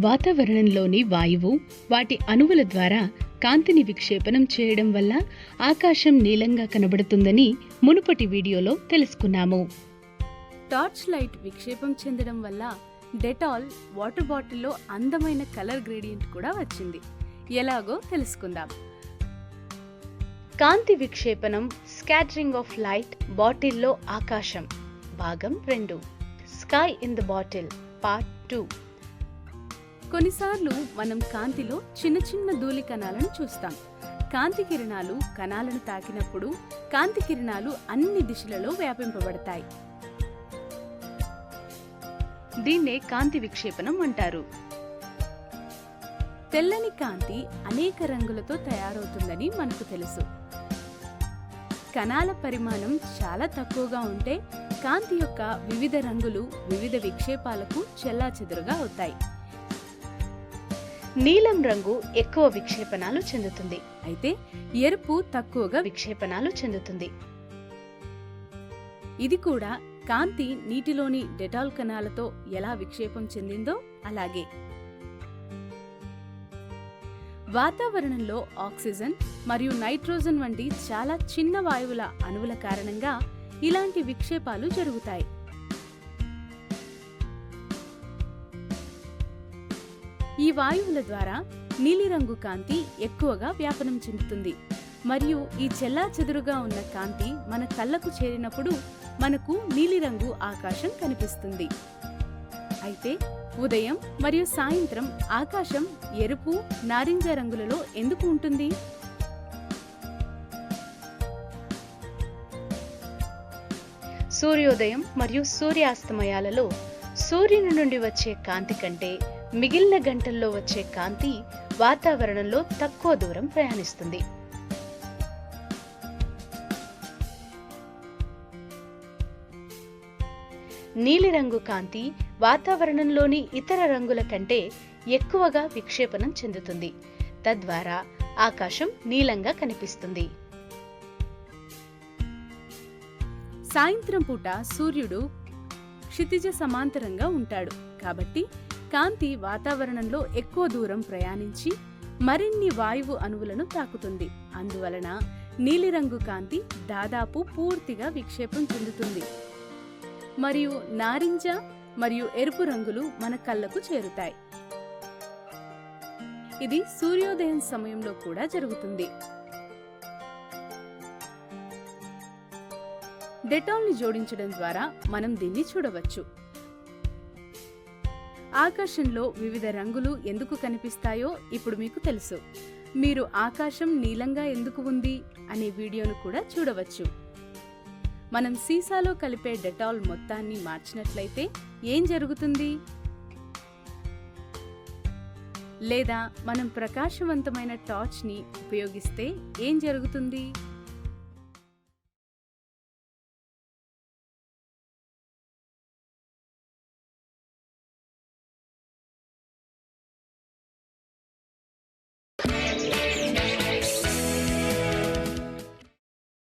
వాతావరణంలోని వాయువు వాటి అణువుల ద్వారా కాంతిని విక్షేపణం చేయడం వల్ల ఆకాశం నీలంగా కనబడుతుందని మునుపటి వీడియోలో తెలుసుకున్నాము. టార్చ్ లైట్ విక్షేపం చెందడం వల్ల డెటాల్ వాటర్ బాటిల్లో అందమైన కలర్ గ్రేడియంట్ కూడా వచ్చింది. ఎలాగో తెలుసుకుందాం. కాంతి విక్షేపణం స్కాటరింగ్ ఆఫ్ లైట్ బాటిల్లో ఆకాశం భాగం రెండు. Sky in the bottle part two. కొన్నిసార్లు మనం కాంతిలో చిన్న చిన్న ధూళి కణాలను చూస్తాం. కాంతి కిరణాలు కణాలను తాకినప్పుడు కాంతి కిరణాలు అన్ని దిశలలో వ్యాపింపబడతాయి. దీన్నే కాంతి విక్షేపణం అంటారు. తెల్లని కాంతి అనేక రంగులతో తయారవుతుందని మనకు తెలుసు. కణాల పరిమాణం చాలా తక్కువగా ఉంటే కాంతి యొక్క వివిధ రంగులు వివిధ విక్షేపాలకు చెల్లాచెదురుగా అవుతాయి. నీలం రంగు ఎక్కువ విక్షేపణాలు చెందుతుంది. అయితే ఎరుపు తక్కువగా విక్షేపణాలు చెందుతుంది. ఇది కూడా కాంతి నీటిలోని డెటాల్ కణాలతో ఎలా విక్షేపం చెందిందో అలాగే. వాతావరణంలో ఆక్సిజన్ మరియు నైట్రోజన్ వంటి చాలా చిన్న వాయువుల అణువుల కారణంగా ఇలాంటి విక్షేపాలు జరుగుతాయి. ఈ వాయువుల ద్వారా నీలిరంగు కాంతి ఎక్కువగా వ్యాపనం చెందుతుంది. మరియు ఈ చెల్లా చెదురుగా ఉన్న కాంతి మన కళ్ళకు చేరినప్పుడు మనకు నీలిరంగు ఆకాశం కనిపిస్తుంది. అయితే ఉదయం మరియు సాయంత్రం ఆకాశం ఎరుపు నారింజ రంగులలో ఎందుకు ఉంటుంది? సూర్యోదయం మరియు సూర్యాస్తమయాలలో సూర్యుని నుండి వచ్చే కాంతి కంటే మిగిలిన గంటల్లో వచ్చే కాంతి వాతావరణంలో తక్కువ దూరం ప్రయాణిస్తుంది. నీలిరంగు కాంతి వాతావరణంలోని ఇతర రంగుల కంటే ఎక్కువగా విక్షేపణం చెందుతుంది. తద్వారా ఆకాశం నీలంగా కనిపిస్తుంది. సాయంత్రం పూట సూర్యుడు క్షితిజ సమాంతరంగా ఉంటాడు. కాబట్టి కాంతి వాతావరణంలో ఎక్కువ దూరం ప్రయాణించి మరిన్ని వాయువు అణువులను తాకుతుంది. అందువలన నీలిరంగు కాంతి దాదాపు పూర్తిగా విక్షేపం చెందుతుంది. మరియు నారింజ మరియు ఎరుపు రంగులు మన కళ్ళకు చేరుతాయి. ఇది సూర్యోదయం సమయంలో కూడా జరుగుతుంది. డెటాల్ని జోడించడం ద్వారా మనం దీన్ని చూడవచ్చు. ఆకాశంలో వివిధ రంగులు ఎందుకు కనిపిస్తాయో ఇప్పుడు మీకు తెలుసు. మీరు ఆకాశం నీలంగా ఎందుకు ఉంది అనే వీడియోను కూడా చూడవచ్చు. మనం సీసాలో కలిపే డెటాల్ మొత్తాన్ని మార్చినట్లయితే ఏం జరుగుతుంది? లేదా మనం ప్రకాశవంతమైన టార్చ్ని ఉపయోగిస్తే ఏం జరుగుతుంది?